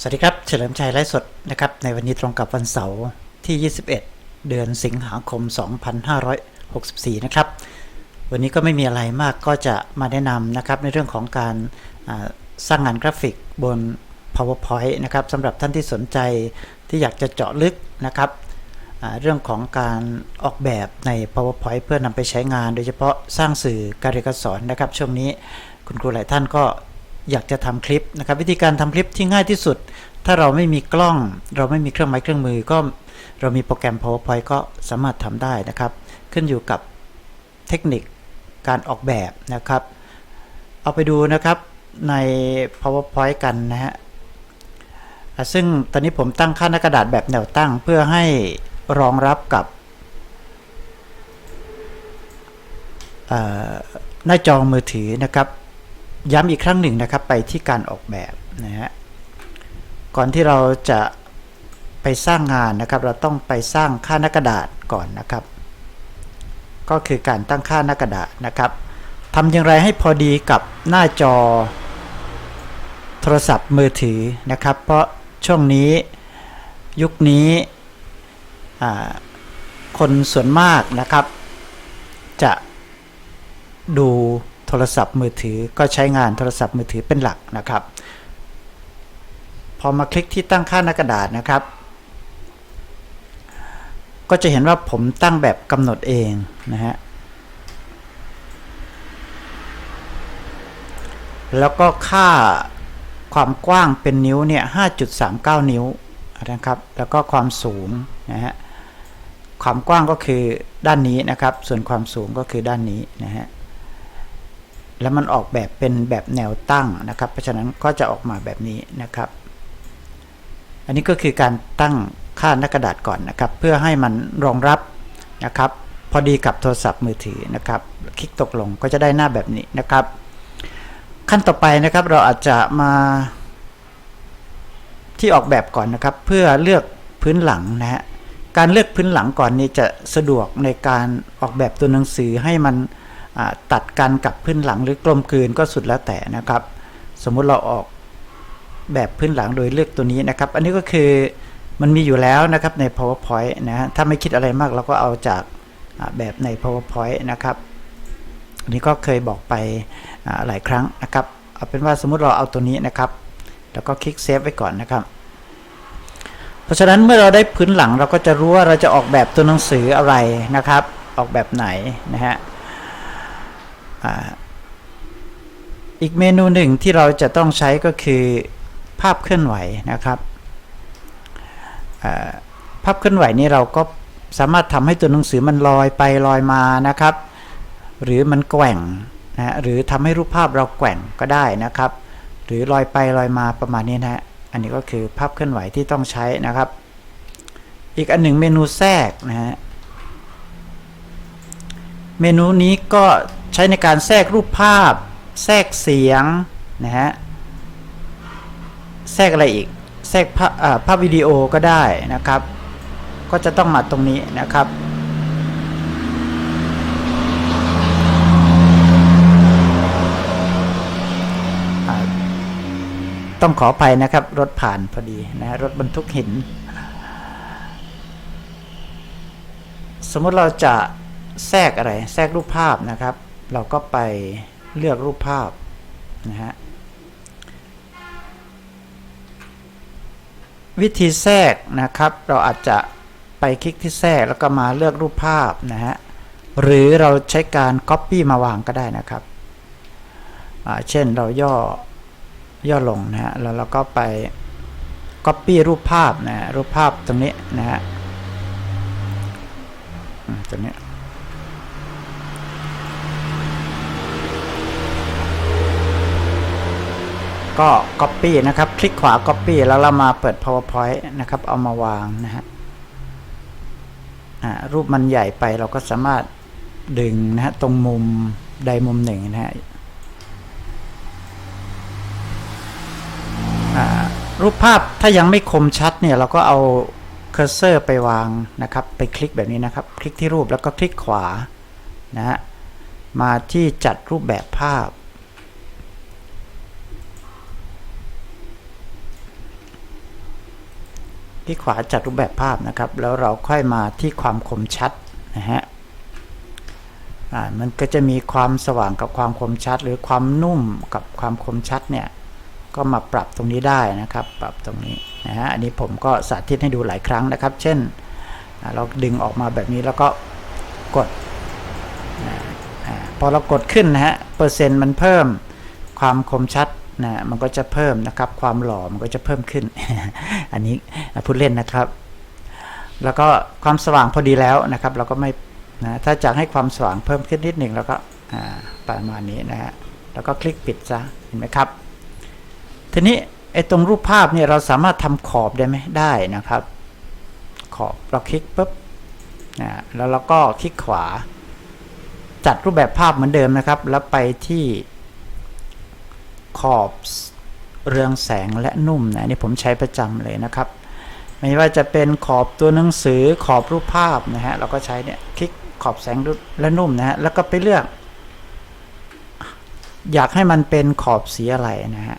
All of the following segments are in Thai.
สวัสดีครับ เฉลิมชัยไลฟ์สดนะครับ ในวันนี้ตรงกับวันเสาร์ที่ 21 เดือนสิงหาคม 2564 นะครับ วันนี้ก็ไม่มีอะไรมากก็จะมาแนะนำนะครับ ในเรื่องของการสร้างงานกราฟิกบน PowerPoint นะครับสำหรับท่านที่สนใจที่อยากจะเจาะลึกนะครับเรื่องของการออกแบบใน PowerPoint เพื่อนำไปใช้งาน โดยเฉพาะสร้างสื่อการเรียนการสอนนะครับ ช่วงนี้คุณครูหลายท่านก็ อยากจะทำคลิปนะครับ วิธีการทำคลิปที่ง่ายที่สุด ถ้าเราไม่มีกล้อง เราไม่มีเครื่องไม้เครื่องมือก็เรามีโปรแกรม PowerPoint ก็สามารถทำได้นะครับ ขึ้นอยู่กับเทคนิคการออกแบบนะครับ เอาไปดูนะครับใน PowerPoint กันนะฮะซึ่งตอนนี้ผมตั้งค่าหน้ากระดาษแบบแนวตั้งเพื่อให้รองรับกับหน้าจอมือถือนะครับ ย้ำอีกครั้งหนึ่งนะครับไปที่การออกแบบนะฮะก่อนที่เราจะไปสร้างงานนะครับ เราต้องไปสร้างค่าหน้ากระดาษก่อนนะครับ ก็คือการตั้งค่าหน้ากระดาษนะครับทำอย่างไรให้พอดีกับหน้าจอโทรศัพท์มือถือนะครับ เพราะช่วงนี้ยุคนี้คนส่วนมากนะครับ จะดู โทรศัพท์มือถือก็ใช้งานโทรศัพท์มือถือเป็นหลักนะครับ พอมาคลิกที่ตั้งค่าหน้ากระดาษนะครับ ก็จะเห็นว่าผมตั้งแบบกำหนดเองนะฮะแล้วก็ค่าความกว้างเป็นนิ้วเนี่ย 5.39 นิ้วนะครับ แล้วก็ความสูงนะฮะ ความกว้างก็คือด้านนี้นะครับ ส่วนความสูงก็คือด้านนี้นะฮะ แล้วมันออกแบบเป็นแบบแนวตั้งนะครับ เพราะฉะนั้นก็จะออกมาแบบนี้นะครับ อันนี้ก็คือการตั้งค่าหน้ากระดาษก่อนนะครับ เพื่อให้มันรองรับนะครับ พอดีกับโทรศัพท์มือถือนะครับ คลิกตกลงก็จะได้หน้าแบบนี้นะครับ ขั้นต่อไปนะครับเราอาจจะมาที่ออกแบบก่อนนะครับ เพื่อเลือกพื้นหลังนะฮะการเลือกพื้นหลังก่อนนี้จะสะดวกในการออกแบบตัวหนังสือให้มัน ตัดกันกับพื้นหลังหรือกลมกลืนก็สุดแล้วแต่นะครับ สมมุติเราออกแบบพื้นหลังโดยเลือกตัวนี้นะครับ อันนี้ก็คือมันมีอยู่แล้วนะครับใน powerpoint นะถ้าไม่คิดอะไรมากเราก็เอาจากแบบใน powerpoint นะครับอันนี้ก็เคยบอกไปหลายครั้งนะครับ เอาเป็นว่าสมมุติเราเอาตัวนี้นะครับ แล้วก็คลิกเซฟไว้ก่อนนะครับ เพราะฉะนั้นเมื่อเราได้พื้นหลังเราก็จะรู้ว่าเราจะออกแบบตัวหนังสืออะไรนะครับ ออกแบบไหนนะฮะ อีกเมนูหนึ่งที่เราจะต้องใช้ก็คือภาพเคลื่อนไหวนะครับภาพเคลื่อนไหวนี้เราก็สามารถทำให้ตัวหนังสือมันลอยไปลอยมานะครับ หรือมันแกว่งนะฮะหรือทำให้รูปภาพเราแกว่งก็ได้นะครับ หรือลอยไปลอยมาประมาณนี้นะฮะอันนี้ก็คือภาพเคลื่อนไหวที่ต้องใช้นะครับ อีกอันหนึ่งเมนูแทรกนะฮะเมนูนี้ก็ ใช้ในการแทรกรูปภาพ แทรกเสียงนะฮะแทรกอะไรอีก แทรกภาพภาพวิดีโอก็ได้นะครับ ก็จะต้องมาตรงนี้นะครับต้องขออภัยนะครับ รถผ่านพอดีนะฮะรถบรรทุกหิน สมมติเราจะแทรกอะไร แทรกรูปภาพนะครับ เราก็ไปเลือกรูปภาพนะฮะวิธีแทรกนะครับ เราอาจจะไปคลิกที่แทรกแล้วก็มาเลือกรูปภาพนะฮะหรือเราใช้การ Copy มาวางก็ได้นะครับ เช่นเราย่อย่อลงนะฮะแล้วเราก็ไป Copy รูปภาพนะฮะรูปภาพตรงนี้นะฮะตัวนี้ ก็ Copy นะครับ คลิกขวา Copy แล้วเรามาเปิด PowerPoint นะครับ เอามาวางนะฮะรูปมันใหญ่ไปเราก็สามารถดึงนะฮะตรงมุมใดมุมหนึ่งนะฮะรูปภาพถ้ายังไม่คมชัดเนี่ยเราก็เอาเคอร์เซอร์ไปวางนะครับ ไปคลิกแบบนี้นะครับ คลิกที่รูปแล้วก็คลิกขวานะฮะมาที่จัดรูปแบบภาพ คลิกขวาจัดรูปแบบภาพนะครับ แล้วเราค่อยมาที่ความคมชัดนะฮะมันก็จะมีความสว่างกับความคมชัด หรือความนุ่มกับความคมชัดเนี่ยก็มาปรับตรงนี้ได้นะครับ ปรับตรงนี้นะฮะอันนี้ผมก็สาธิตให้ดูหลายครั้งนะครับ เช่นเราดึงออกมาแบบนี้แล้วก็กดพอเรากดขึ้นนะฮะเปอร์เซ็นต์มันเพิ่มความคมชัด นะมันก็จะเพิ่มนะครับความหล่อมันก็จะเพิ่มขึ้น อันนี้พูดเล่นนะครับ แล้วก็ความสว่างพอดีแล้วนะครับ เราก็ไม่นะถ้าจะให้ความสว่างเพิ่มขึ้นนิดหนึ่งแล้วก็ประมาณนี้นะฮะแล้วก็คลิกปิดซะเห็นไหมครับ ทีนี้ไอ้ตรงรูปภาพเนี่ยเราสามารถทำขอบได้ไหมได้นะครับ ขอบเราคลิกปุ๊บนะแล้วเราก็คลิกขวา จัดรูปแบบภาพเหมือนเดิมนะครับ แล้วไปที่ ขอบเรืองแสงและนุ่มนะนี่ผมใช้ประจำเลยนะครับ ไม่ว่าจะเป็นขอบตัวหนังสือขอบรูปภาพนะฮะเราก็ใช้เนี่ยคลิกขอบแสงและนุ่มนะฮะแล้วก็ไปเลือก อยากให้มันเป็นขอบสีอะไรนะฮะ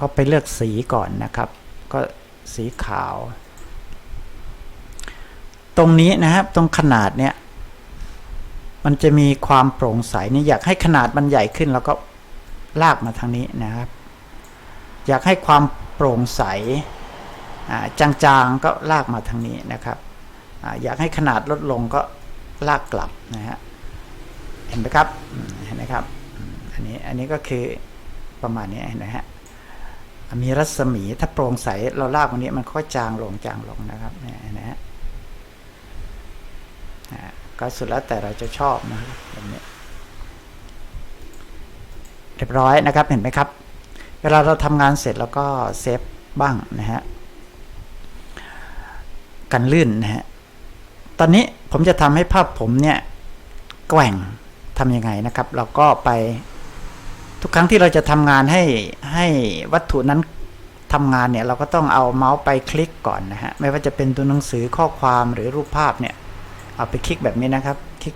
ก็ไปเลือกสีก่อนนะครับ ก็สีขาว ตรงนี้นะครับตรงขนาดเนี่ยมันจะมีความโปร่งใสนี่อยากให้ขนาดมันใหญ่ขึ้นแล้วก็ ลากมาทางนี้นะครับ อยากให้ความโปร่งใสจางๆก็ลากมาทางนี้นะครับออยากให้ขนาดลดลงก็ลากกลับนะฮะเห็นไหมครับเห็นไหมครับอันนี้อันนี้ก็คือประมาณนี้นไหมฮะมีรัศมีถ้าโปร่งใสเราลากวันนี้มันค่อยจางลงจางลงนะครับเนี่ยนะฮะก็สุดแล้วแต่เราจะชอบนะครับแบบนี้ เรียบร้อยนะครับเห็นไหมครับ เวลาเราทำงานเสร็จแล้วก็เซฟบ้างนะฮะกันลื่นนะฮะตอนนี้ผมจะทำให้ภาพผมเนี่ยแกว่งทำยังไงนะครับ เราก็ไปทุกครั้งที่เราจะทำงานให้ให้วัตถุนั้นทำงานเนี่ยเราก็ต้องเอาเมาส์ไปคลิกก่อนนะฮะไม่ว่าจะเป็นตัวหนังสือข้อความหรือรูปภาพเนี่ยเอาไปคลิกแบบนี้นะครับคลิก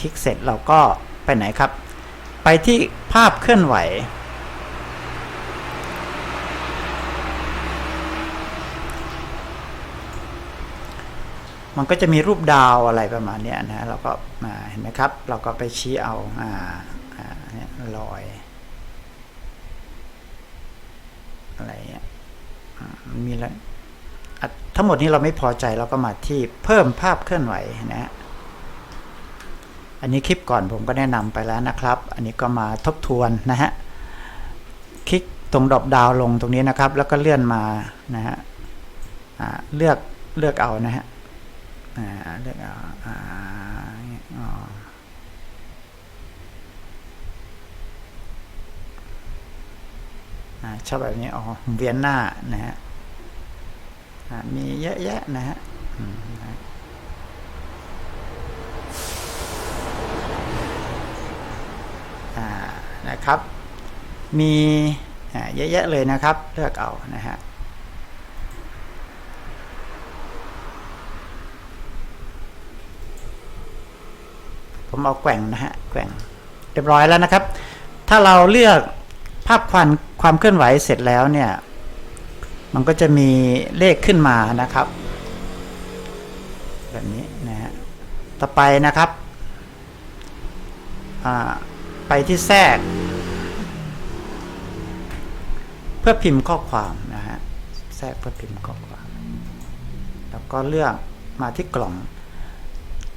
คลิกเสร็จเราก็ไปไหนครับ ไปที่ภาพเคลื่อนไหว มันก็จะมีรูปดาวอะไรประมาณนี้นะเราก็มาเห็นไหมครับ เราก็ไปชี้เอาอ่าเนี่ยลอย อะไรเงี้ยมีแล้วทั้งหมดนี้เราไม่พอใจเราก็มาที่เพิ่มภาพเคลื่อนไหวนะฮะ อันนี้คลิปก่อนผมก็แนะนำไปแล้วนะครับ อันนี้ก็มาทบทวนนะฮะ คลิกตรงดรอปดาวลงตรงนี้นะครับ แล้วก็เลื่อนมานะฮะเลือกเลือกเอานะฮะเลือกเอาอ่าชอบแบบนี้อ๋อเวียนหน้านะฮะมีเยอะแยะนะฮะอืมนะอ่า นะครับ มีเยอะแยะเลยนะครับเลือกเอานะฮะผมเอาแกว่งนะฮะแกว่งเรียบร้อยแล้วนะครับ ถ้าเราเลือกภาพควันความเคลื่อนไหวเสร็จแล้วเนี่ย มันก็จะมีเลขขึ้นมานะครับแบบนี้นะฮะต่อไปนะครับไปที่แทรก พื่อพิมพ์ข้อความนะฮะแทรกเพื่อพิมพ์ข้อความ แล้วก็เลือกมาที่กล่อง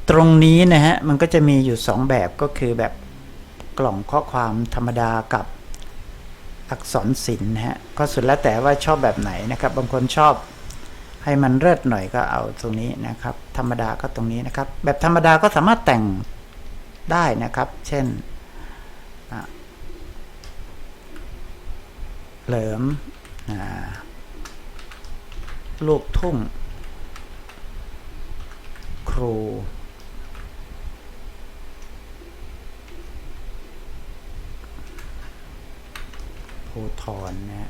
ตรงนี้นะฮะมันก็จะมีอยู่ 2 แบบก็คือแบบกล่องข้อความธรรมดากับอักษรศิลป์นะฮะก็สุดแล้วแต่ว่าชอบแบบไหนนะครับ บางคนชอบให้มันเลิศหน่อยก็เอาตรงนี้นะครับ ธรรมดาก็ตรงนี้นะครับ แบบธรรมดาก็สามารถแต่งได้นะครับ เช่นอะ เหลิมลูกทุ่ง ครูภูทรนะฮะ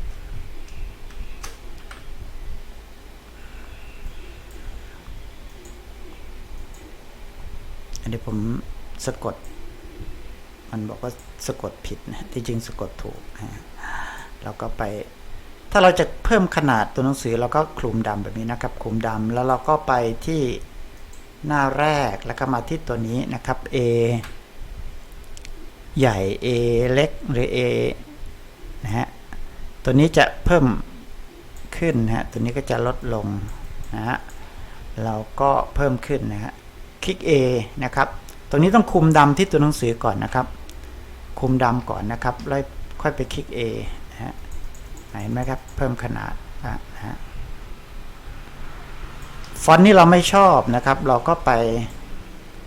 อันนี้ผมสะกด มันบอกว่าสะกดผิดนะที่จริงสะกดถูกนะ เราก็ไป ถ้าเราจะเพิ่มขนาดตัวหนังสือเราก็คลุมดำแบบนี้นะครับคลุมดำแล้วเราก็ไปที่หน้าแรกแล้วก็มาที่ตัวนี้นะครับ A ใหญ่ A เล็กหรือ A นะฮะตัวนี้จะเพิ่มขึ้นนะฮะตัวนี้ก็จะลดลงนะฮะเราก็เพิ่มขึ้นนะฮะคลิก A นะครับตรงนี้ต้องคุมดำที่ตัวหนังสือก่อนนะครับ คุมดำก่อนนะครับแล้วค่อยไปคลิก A เห็นไหมครับ เพิ่มขนาดนะฮะฟอนต์นี้เราไม่ชอบนะครับ เราก็ไป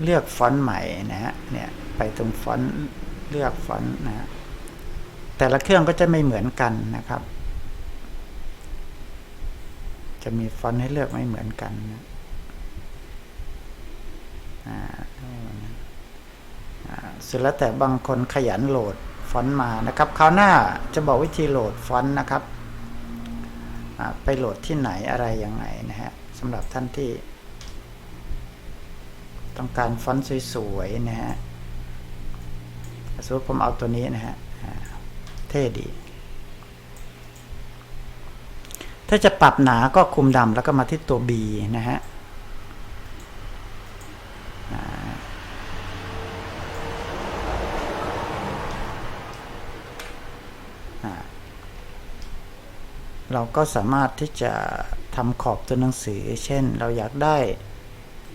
เลือกฟอนต์ใหม่นะฮะเนี่ยไปตรงฟอนต์เลือกฟอนต์นะฮะแต่ละเครื่องก็จะไม่เหมือนกันนะครับ จะมีฟอนต์ให้เลือกไม่เหมือนกันนะอ่าอ่าสุดแล้วแต่บางคนขยันโหลด ฟอนต์มานะครับคราวหน้าจะบอกวิธีโหลดฟอนต์นะครับ ไปโหลดที่ไหนอะไรยังไงนะฮะสำหรับท่านที่ต้องการฟอนต์สวยๆนะฮะสมมติผมเอาตัวนี้นะฮะเท่ดี ถ้าจะปรับหนาก็คุมดำแล้วก็มาที่ตัว B นะฮะอ่าอ่า เราก็สามารถที่จะทำขอบตัวหนังสือ เช่นเราอยากได้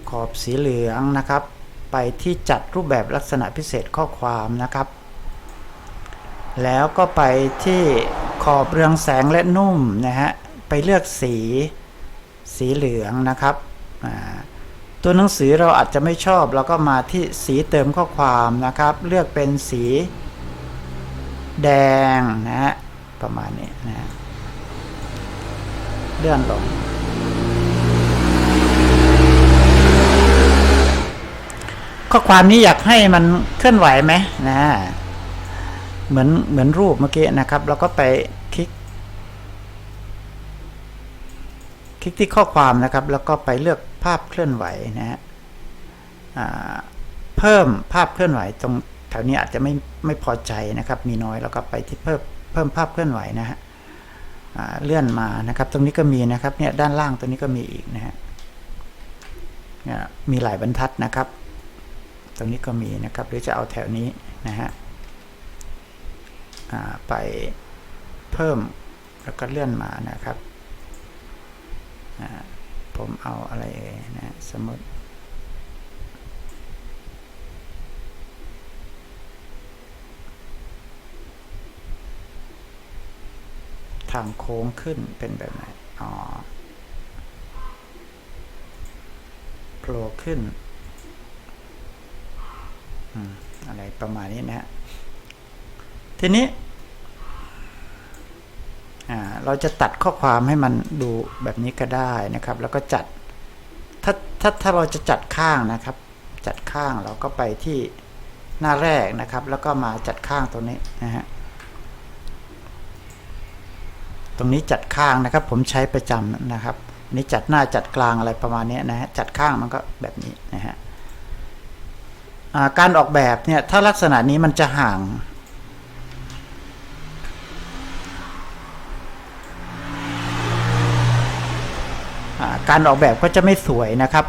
ขอบสีเหลืองนะครับ ไปที่จัดรูปแบบลักษณะพิเศษข้อความนะครับ แล้วก็ไปที่ขอบเรืองแสงและนุ่มนะฮะไปเลือกสีสีเหลืองนะครับตัวหนังสือเราอาจจะไม่ชอบเราก็มาที่สีเติมข้อความนะครับ เลือกเป็นสีแดงนะฮะประมาณนี้นะฮะ เลื่อนลง ข้อความนี้อยากให้มันเคลื่อนไหวไหมนะเหมือนเหมือนรูปเมื่อกี้นะครับ แล้วก็ไปคลิก คลิกที่ข้อความนะครับ แล้วก็ไปเลือกภาพเคลื่อนไหวนะฮะเพิ่มภาพเคลื่อนไหวตรงแถวนี้อาจจะไม่ไม่พอใจนะครับ มีน้อยแล้วก็ไปที่เพิ่มเพิ่มภาพเคลื่อนไหวนะฮะ เลื่อนมานะครับ ตรงนี้ก็มีนะครับเนี่ยด้านล่างตรงนี้ก็มีอีกนะฮะเนี่ยมีหลายบรรทัดนะครับ ตรงนี้ก็มีนะครับหรือจะเอาแถวนี้นะฮะไปเพิ่มแล้วก็เลื่อนมานะครับผมเอาอะไรเอ่ยนะสมมติ ทางโค้งขึ้นเป็นแบบไหน อ๋อโผล่ขึ้น อะไรประมาณนี้นะฮะทีนี้ เราจะตัดข้อความให้มันดูแบบนี้ก็ได้นะครับ แล้วก็จัด ถ้าถ้าถ้าเราจะจัดข้างนะครับ จัดข้างเราก็ไปที่หน้าแรกนะครับ แล้วก็มาจัดข้างตรงนี้นะฮะ ตรงนี้จัดข้างนะครับ ผมใช้ประจำนะครับอันนี้จัดหน้าจัดกลางอะไรประมาณนี้นะฮะจัดข้างมันก็แบบนี้นะฮะการออกแบบเนี่ยถ้าลักษณะนี้มันจะห่าง การออกแบบก็จะไม่สวยนะครับ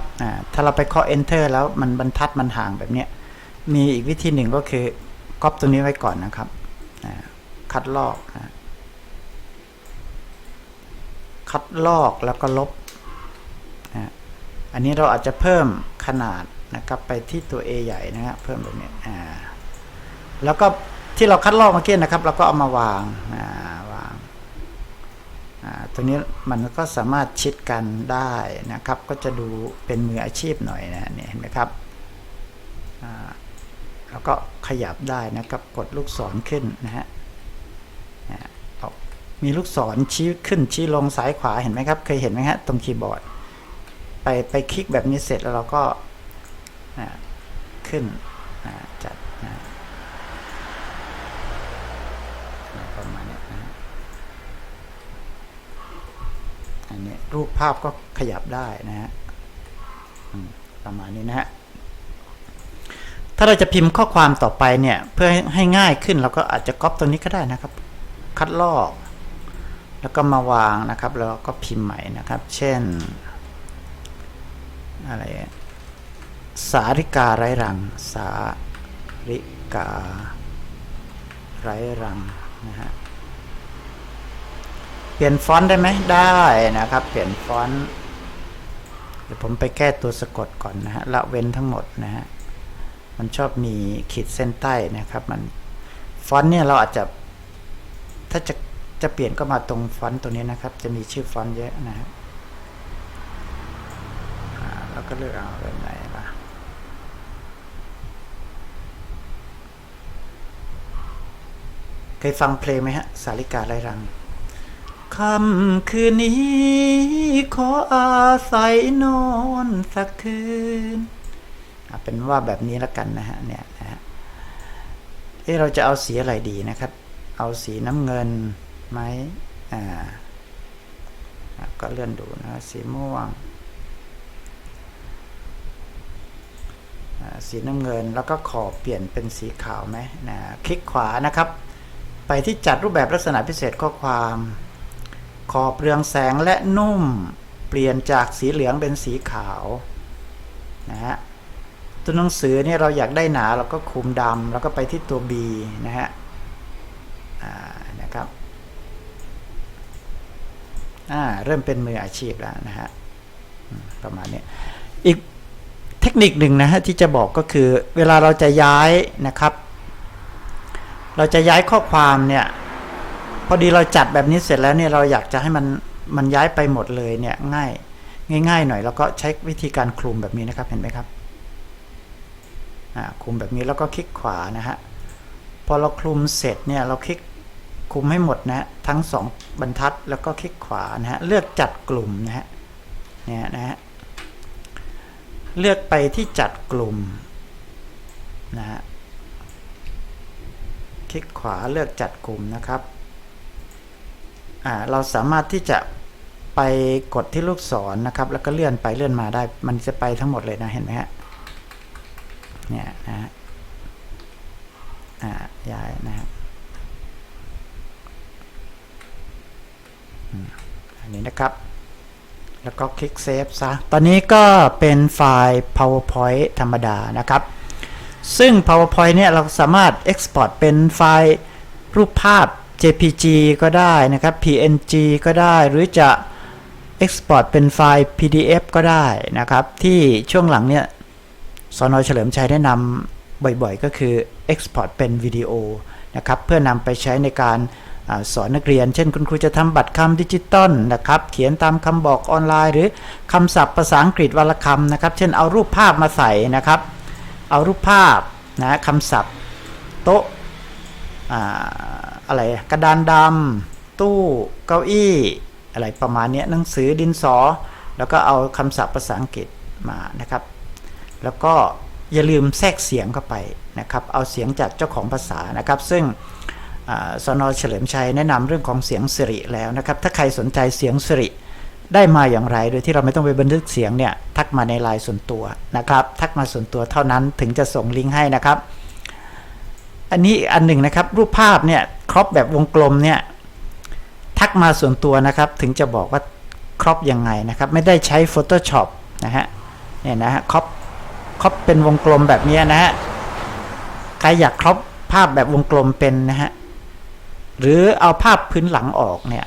ถ้าเราไปเคาะ enter แล้วมันบรรทัดมันห่างแบบนี้มีอีกวิธีหนึ่งก็คือก๊อปตรงนี้ไว้ก่อนนะครับคัดลอกนะ คัดลอกแล้วก็ลบนะอันนี้เราอาจจะเพิ่มขนาดนะครับไปที่ตัว A ใหญ่นะฮะเพิ่มแบบนี้อ่าแล้วก็ที่เราคัดลอกเมื่อกี้นะครับ เราก็เอามาวางอ่าวางอ่าตรงนี้มันก็สามารถชิดกันได้นะครับ ก็จะดูเป็นมืออาชีพหน่อยนะเนี่ยเห็นไหมครับอ่าแล้วก็ขยับได้นะครับกดลูกศรขึ้นนะฮะ มีลูกศรชี้ขึ้นชี้ลงซ้ายขวาเห็นไหมครับ เคยเห็นไหมฮะตรงคีย์บอร์ด ไปไปคลิกแบบนี้เสร็จแล้วเราก็าขึ้นจัดประมาณนี้นะอันนี้รูปภาพก็ขยับได้นะฮะประมาณนี้นะฮะถ้าเราจะพิมพ์ข้อความต่อไปเนี่ย เพื่อให้ให้ง่ายขึ้นเราก็อาจจะก๊อปตรงนี้ก็ได้นะครับ คัดลอก แล้วก็มาวางนะครับ แล้วก็พิมพ์ใหม่นะครับ เช่น อะไร สาริกาไร้รัง สาริกาไร้รังนะฮะ เปลี่ยนฟอนต์ได้ไหมได้นะครับ เปลี่ยนฟอนต์ เดี๋ยวผมไปแก้ตัวสะกดก่อนนะฮะ ละเว้นทั้งหมดนะฮะ มันชอบมีขีดเส้นใต้นะครับ มันฟอนต์เนี่ยเราอาจจะถ้าจะ จะเปลี่ยนก็มาตรงฟอนต์ตัวนี้นะครับ จะมีชื่อฟอนต์เยอะนะครับแล้วก็เลือกเอาแบบไหนล่ะเคยฟังเพลงไหมฮะ สาริกาไรรังคำคืนนี้ ขออาศัยนอนสักคืนเป็นว่าแบบนี้แล้วกันนะฮะเนี่ยนะฮะเอะเราจะเอาสีอะไรดีนะครับ เอาสีน้ำเงิน ไหมอ่าก็เลื่อนดูนะสีม่วง สีน้ำเงินแล้วก็ขอบเปลี่ยนเป็นสีขาวไหมนะคลิกขวานะครับ ไปที่จัดรูปแบบลักษณะพิเศษข้อความ ขอบเรืองแสงและนุ่ม เปลี่ยนจากสีเหลืองเป็นสีขาวนะฮะตัวหนังสือเนี่ยเราอยากได้หนาเราก็คุมดำแล้วก็ไปที่ตัว B นะฮะอ่านะครับ อ่าเริ่มเป็นมืออาชีพแล้วนะฮะประมาณนี้อีกเทคนิคหนึ่งนะฮะที่จะบอกก็คือเวลาเราจะย้ายนะครับ เราจะย้ายข้อความเนี่ยพอดีเราจัดแบบนี้เสร็จแล้วเนี่ยเราอยากจะให้มันมันย้ายไปหมดเลยเนี่ยง่ายง่ายๆหน่อยแล้วก็ใช้วิธีการคลุมแบบนี้นะครับเห็นไหมครับคลุมแบบนี้แล้วก็คลิกขวานะฮะพอเราคลุมเสร็จเนี่ยเราคลิก คลุมให้หมดนะ ทั้งสองบรรทัดแล้วก็คลิกขวานะฮะเลือกจัดกลุ่มนะฮะเนี่ยนะฮะเลือกไปที่จัดกลุ่มนะฮะคลิกขวาเลือกจัดกลุ่มนะครับอ่าเราสามารถที่จะไปกดที่ลูกศรนะครับ แล้วก็เลื่อนไปเลื่อนมาได้ มันจะไปทั้งหมดเลยนะเห็นไหมฮะเนี่ยนะฮะอ่าย้ายนะฮะอื อันนี้นะครับ แล้วก็คลิกเซฟซะ ตอนนี้ก็เป็นไฟล์ PowerPoint ธรรมดานะครับ ซึ่ง PowerPoint เนี่ยเราสามารถ Export เป็นไฟล์รูปภาพ JPG ก็ได้นะครับ PNG ก็ได้หรือจะ Export เป็นไฟล์ PDF ก็ได้นะครับ ที่ช่วงหลังเนี่ยสนเฉลิมชัยแนะนำบ่อยๆ ก็คือ Export เป็นวิดีโอนะครับ เพื่อนำไปใช้ในการ สอนนักเรียน เช่นคุณครูจะทำบัตรคำดิจิตอลนะครับ เขียนตามคำบอกออนไลน์ หรือคำศัพท์ภาษาอังกฤษวรรณคำนะครับ เช่นเอารูปภาพมาใส่นะครับ เอารูปภาพนะคำศัพท์ โต๊ะอะไรกระดานดำตู้เก้าอี้ อะไรประมาณนี้หนังสือดินสอ แล้วก็เอาคำศัพท์ภาษาอังกฤษมานะครับ แล้วก็อย่าลืมแทรกเสียงเข้าไปนะครับ เอาเสียงจากเจ้าของภาษานะครับ ซึ่ง สนเฉลิมชัยแนะนำเรื่องของเสียงสิริแล้วนะครับ ถ้าใครสนใจเสียงสิริได้มาอย่างไร โดยที่เราไม่ต้องไปบันทึกเสียงเนี่ย ทักมาในไลน์ส่วนตัวนะครับ ทักมาส่วนตัวเท่านั้นถึงจะส่งลิงก์ให้นะครับ อันนี้อันหนึ่งนะครับ รูปภาพเนี่ยครอปแบบวงกลมเนี่ยทักมาส่วนตัวนะครับ ถึงจะบอกว่าครอปยังไงนะครับ ไม่ได้ใช้ Photoshop นะฮะเนี่ยนะฮะครอปครอปเป็นวงกลมแบบนี้นะฮะใครอยากครอปภาพแบบวงกลมเป็นนะฮะ หรือเอาภาพพื้นหลังออกเนี่ย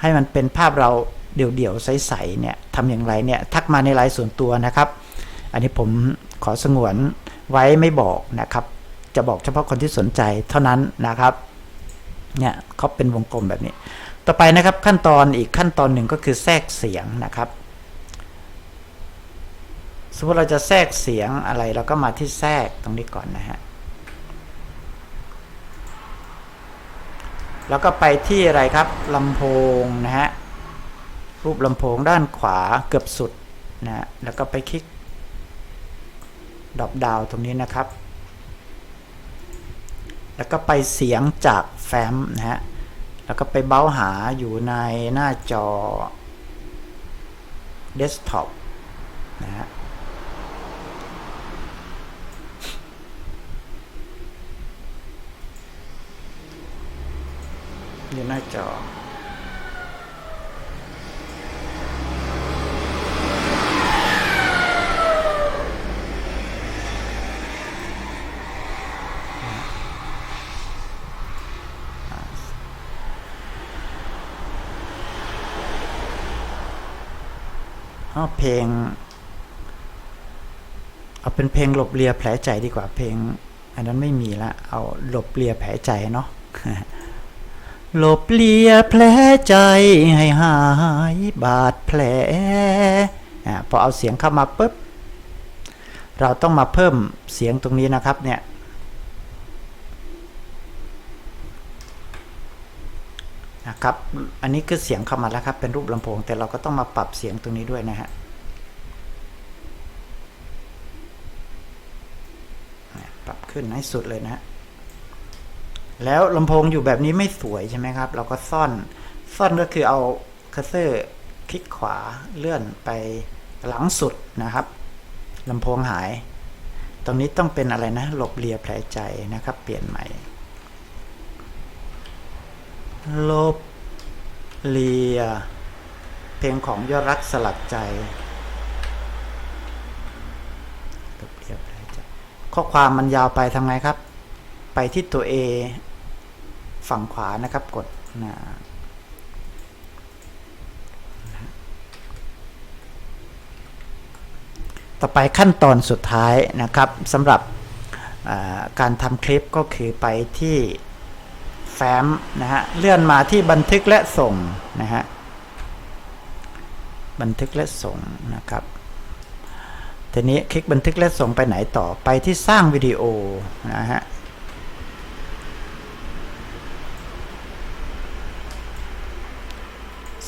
ให้มันเป็นภาพเราเดี่ยวๆใสๆเนี่ยทำอย่างไรเนี่ยทักมาในไลน์ส่วนตัวนะครับ อันนี้ผมขอสงวนไว้ไม่บอกนะครับ จะบอกเฉพาะคนที่สนใจเท่านั้นนะครับเนี่ยเขาเป็นวงกลมแบบนี้ ต่อไปนะครับขั้นตอนอีกขั้นตอนหนึ่งก็คือแทรกเสียงนะครับ สมมติเราจะแทรกเสียงอะไรเราก็มาที่แทรกตรงนี้ก่อนนะฮะ แล้วก็ไปที่อะไรครับลำโพงนะฮะรูปลำโพงด้านขวาเกือบสุดนะฮะแล้วก็ไปคลิกดรอปดาวตรงนี้นะครับ แล้วก็ไปเสียงจากแฟ้มนะฮะแล้วก็ไปเบ้าหาอยู่ในหน้าจอเดสก์ท็อปนะฮะ อยู่หน้าจอเอาเพลง เอาเป็นเพลงหลบเลียแผลใจดีกว่าเพลง อันนั้นไม่มีละ เอาหลบเลียแผลใจเนาะ หลบเลียแผลใจให้หายบาดแผลอ่าพอเอาเสียงเข้ามาปุ๊บ เราต้องมาเพิ่มเสียงตรงนี้นะครับเนี่ยนะครับ อันนี้คือเสียงเข้ามาแล้วครับ เป็นรูปลำโพง แต่เราก็ต้องมาปรับเสียงตรงนี้ด้วยนะฮะปรับขึ้นให้สุดเลยนะฮะ แล้วลำโพงอยู่แบบนี้ไม่สวยใช่ไหมครับ เราก็ซ่อน ซ่อนก็คือเอาคัสเซอร์คลิกขวาเลื่อนไปหลังสุดนะครับลำโพงหาย ตรงนี้ต้องเป็นอะไรนะ หลบเลียแผลใจนะครับ เปลี่ยนใหม่ ลบเลีย เพลงของยอดรักสลักใจลบใจข้อความมันยาวไปทำไงครับ ไปที่ตัว A ฝั่งขวานะครับกดนะต่อไปขั้นตอนสุดท้ายนะครับสำหรับาการทำคลิปก็คือไปที่แฟ้มนะฮะเลื่อนมาที่บันทึกและส่งนะฮะบันทึกและส่งนะครับทีนี้คลิกบันทึกและส่งไปไหนต่อไปที่สร้างวิดีโอนะฮะ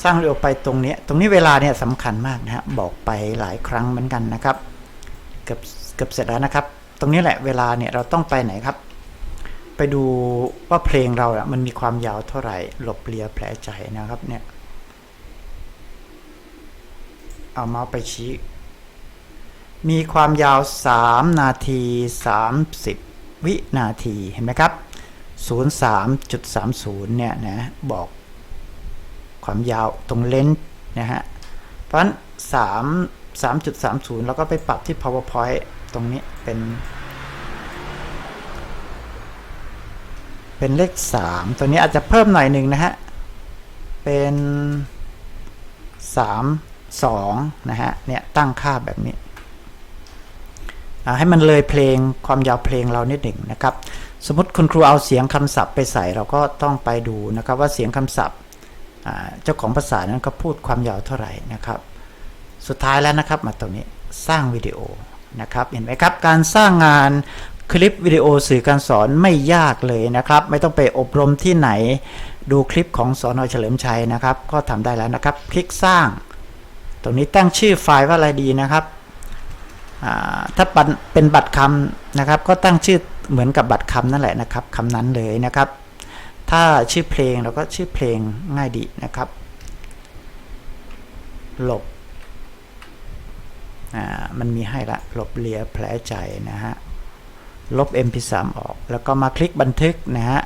สร้างวิดีโอไปตรงนี้ตรงนี้เวลาเนี่ยสำคัญมากนะฮะบอกไปหลายครั้งเหมือนกันนะครับ เกือบเกือบเสร็จแล้วนะครับ ตรงนี้แหละเวลาเนี่ยเราต้องไปไหนครับ ไปดูว่าเพลงเราอะมันมีความยาวเท่าไหร่ หลบเลียแผลใจนะครับเนี่ยเอาเมาส์ไปชี้ มีความยาว 3 นาที 30 วินาทีเห็นไหมครับ 03.30 เนี่ยนะบอก ความยาวตรงเลนส์นะฮะ เพราะฉะนั้น3 3.30แล้วก็ไปปรับที่ powerpoint ตรงนี้เป็น เป็นเลข3ตัวนี้อาจจะเพิ่มหน่อยหนึ่งนะฮะ เป็น3 2นะฮะ เนี่ยตั้งค่าแบบนี้ให้มันเลยเพลงความยาวเพลงเรานิดหนึ่งนะครับ สมมติคุณครูเอาเสียงคำศัพท์ไปใส่เราก็ต้องไปดูนะครับว่าเสียงคำศัพท์ เจ้าของภาษานั้นก็พูดความยาวเท่าไหร่นะครับ สุดท้ายแล้วนะครับมาตรงนี้สร้างวิดีโอนะครับเห็นไหมครับการสร้างงานคลิปวิดีโอสื่อการสอนไม่ยากเลยนะครับ ไม่ต้องไปอบรมที่ไหนดูคลิปของสอนอเฉลิมชัยนะครับ ก็ทำได้แล้วนะครับ คลิกสร้าง ตรงนี้ตั้งชื่อไฟล์ว่าอะไรดีนะครับถ้าเป็นบัตรคำนะครับ ก็ตั้งชื่อเหมือนกับบัตรคำนั่นแหละนะครับคำนั้นเลยนะครับ ถ้าชื่อเพลงเราก็ชื่อเพลงง่ายดีนะครับ หลบมันมีให้ละลบเลียแผลใจนะฮะ ลบ mp3 ออก แล้วก็มาคลิกบันทึกนะฮะ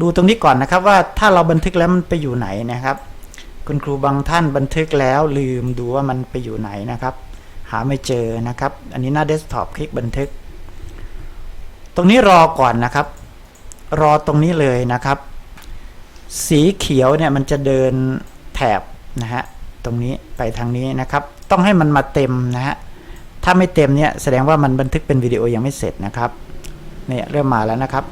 ดูตรงนี้ก่อนนะครับว่าถ้าเราบันทึกแล้วมันไปอยู่ไหนนะครับ คุณครูบางท่านบันทึกแล้วลืมดูว่ามันไปอยู่ไหนนะครับ หาไม่เจอนะครับ อันนี้หน้าเดสก์ท็อปคลิกบันทึก ตรงนี้รอก่อนนะครับ รอตรงนี้เลยนะครับ สีเขียวเนี่ยมันจะเดินแถบนะฮะตรงนี้ไปทางนี้นะครับ ต้องให้มันมาเต็มนะฮะถ้าไม่เต็มเนี่ยแสดงว่ามันบันทึกเป็นวิดีโอยังไม่เสร็จนะครับเนี่ยเริ่มมาแล้วนะครับ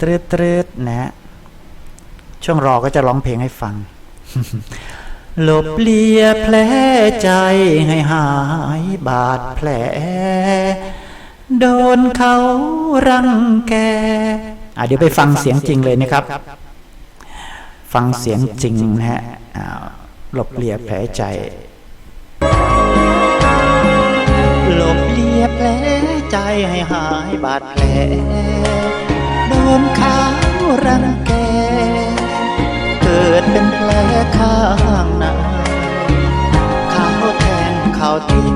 ตรึดตรึดนะฮะช่วงรอก็จะร้องเพลงให้ฟังหลบเลียแผลใจให้หายบาดแผล โดนเขารังแกอะเดี๋ยวไปฟังเสียงจริงเลยนะครับ ฟังเสียงจริงนะฮะอ่าหลบเลียแผลใจหลบเลียแผลใจให้หายบาดแผล โดนเขารังแก เกิดเป็นแผลข้างในเขาแทงเขาทิ้ง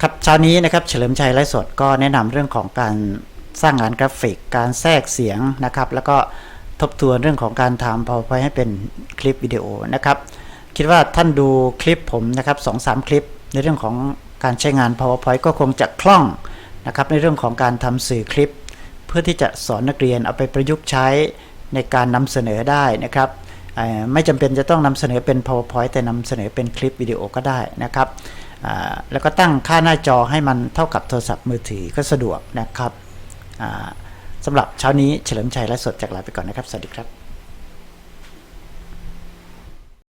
ครับเช้านี้นะครับเฉลิมชัยไลฟ์สดก็แนะนำเรื่องของการสร้างงานกราฟิก การแทรกเสียงนะครับ แล้วก็ทบทวนเรื่องของการทำ PowerPoint ให้เป็นคลิปวิดีโอนะครับ คิดว่าท่านดูคลิปผมนะครับสองสามคลิป ในเรื่องของการใช้งาน PowerPoint ก็คงจะคล่องนะครับในเรื่องของการทำสื่อคลิป เพื่อที่จะสอนนักเรียนเอาไปประยุกต์ใช้ในการนำเสนอได้นะครับ ไม่จำเป็นจะต้องนำเสนอเป็น powerpoint แต่นำเสนอเป็นคลิปวิดีโอก็ได้นะครับ แล้วก็ตั้งค่าหน้าจอให้มันเท่ากับโทรศัพท์มือถือก็สะดวกนะครับสำหรับเช้านี้เฉลิมชัยและสดจากลาไปก่อนนะครับ สวัสดีครับ